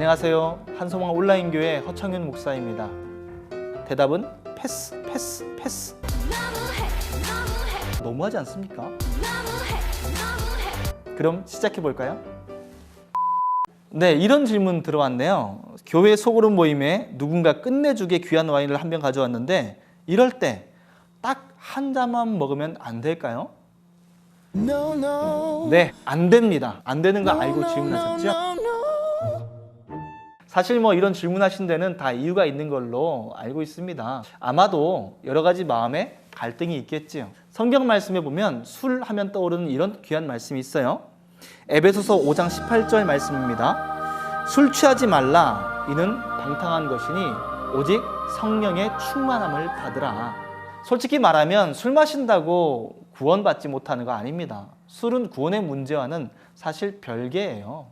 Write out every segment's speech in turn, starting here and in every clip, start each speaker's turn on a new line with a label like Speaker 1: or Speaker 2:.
Speaker 1: 안녕하세요. 한소망 온라인 교회 허창윤 목사입니다. 대답은 패스, 패스, 패스. 너무하지 않습니까? 그럼 시작해 볼까요? 네, 이런 질문 들어왔네요. 교회 소그룹 모임에 누군가 끝내주게 귀한 와인을 한 병 가져왔는데 이럴 때 딱 한 잔만 먹으면 안 될까요? 네, 안 됩니다. 안 되는 거 알고 질문하셨죠? 사실 뭐 이런 질문하신 데는 다 이유가 있는 걸로 알고 있습니다. 아마도 여러 가지 마음에 갈등이 있겠지요. 성경 말씀에 보면 술 하면 떠오르는 이런 귀한 말씀이 있어요. 에베소서 5장 18절 말씀입니다. 술 취하지 말라. 이는 방탕한 것이니 오직 성령의 충만함을 받으라. 솔직히 말하면 술 마신다고 구원받지 못하는 거 아닙니다. 술은 구원의 문제와는 사실 별개예요.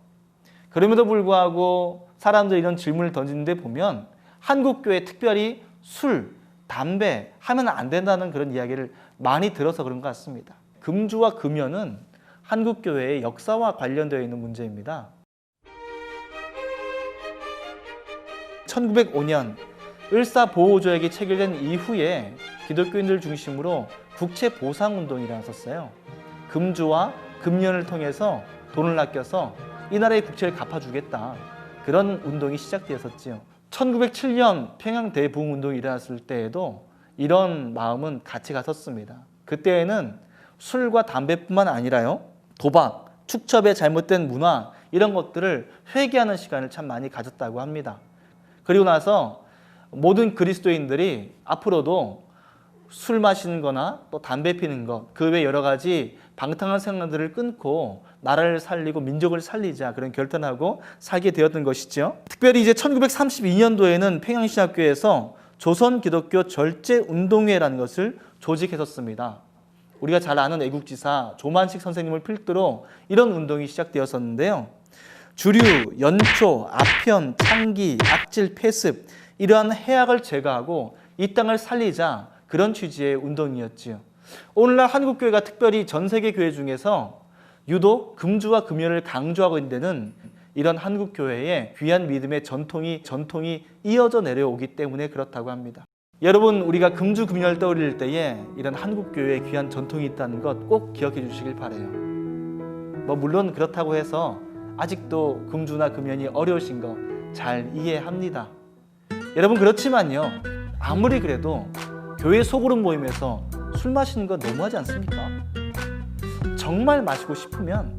Speaker 1: 그럼에도 불구하고 사람들이 이런 질문을 던지는데 보면 한국 교회 특별히 술, 담배 하면 안 된다는 그런 이야기를 많이 들어서 그런 것 같습니다. 금주와 금연은 한국 교회의 역사와 관련되어 있는 문제입니다. 1905년 을사 보호조약이 체결된 이후에 기독교인들 중심으로 국채 보상 운동이 일어났었어요. 금주와 금연을 통해서 돈을 아껴서 이 나라의 국채를 갚아주겠다. 그런 운동이 시작되었었지요. 1907년 평양 대부흥 운동이 일어났을 때에도 이런 마음은 같이 갔었습니다. 그때에는 술과 담배뿐만 아니라요. 도박, 축첩의 잘못된 문화 이런 것들을 회개하는 시간을 참 많이 가졌다고 합니다. 그리고 나서 모든 그리스도인들이 앞으로도 술 마시는 거나 또 담배 피는 것, 그 외 여러 가지 방탕한 생각들을 끊고 나라를 살리고 민족을 살리자 그런 결단하고 살게 되었던 것이죠. 특별히 이제 1932년도에는 평양신학교에서 조선 기독교 절제 운동회라는 것을 조직했었습니다. 우리가 잘 아는 애국지사 조만식 선생님을 필두로 이런 운동이 시작되었었는데요. 주류, 연초, 아편, 창기, 악질, 폐습 이러한 해악을 제거하고 이 땅을 살리자 그런 취지의 운동이었지요. 오늘날 한국 교회가 특별히 전 세계 교회 중에서 유독 금주와 금연을 강조하고 있는 데는 이런 한국 교회의 귀한 믿음의 전통이 전통이 이어져 내려오기 때문에 그렇다고 합니다. 여러분 우리가 금주 금연을 떠올릴 때에 이런 한국 교회의 귀한 전통이 있다는 것 꼭 기억해 주시길 바래요. 뭐 물론 그렇다고 해서 아직도 금주나 금연이 어려우신 거 잘 이해합니다. 여러분 그렇지만요. 아무리 그래도 교회 소그룹 모임에서 술 마시는 거 너무하지 않습니까? 정말 마시고 싶으면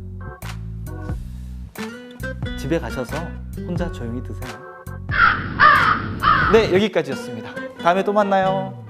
Speaker 1: 집에 가셔서 혼자 조용히 드세요. 네, 여기까지였습니다. 다음에 또 만나요.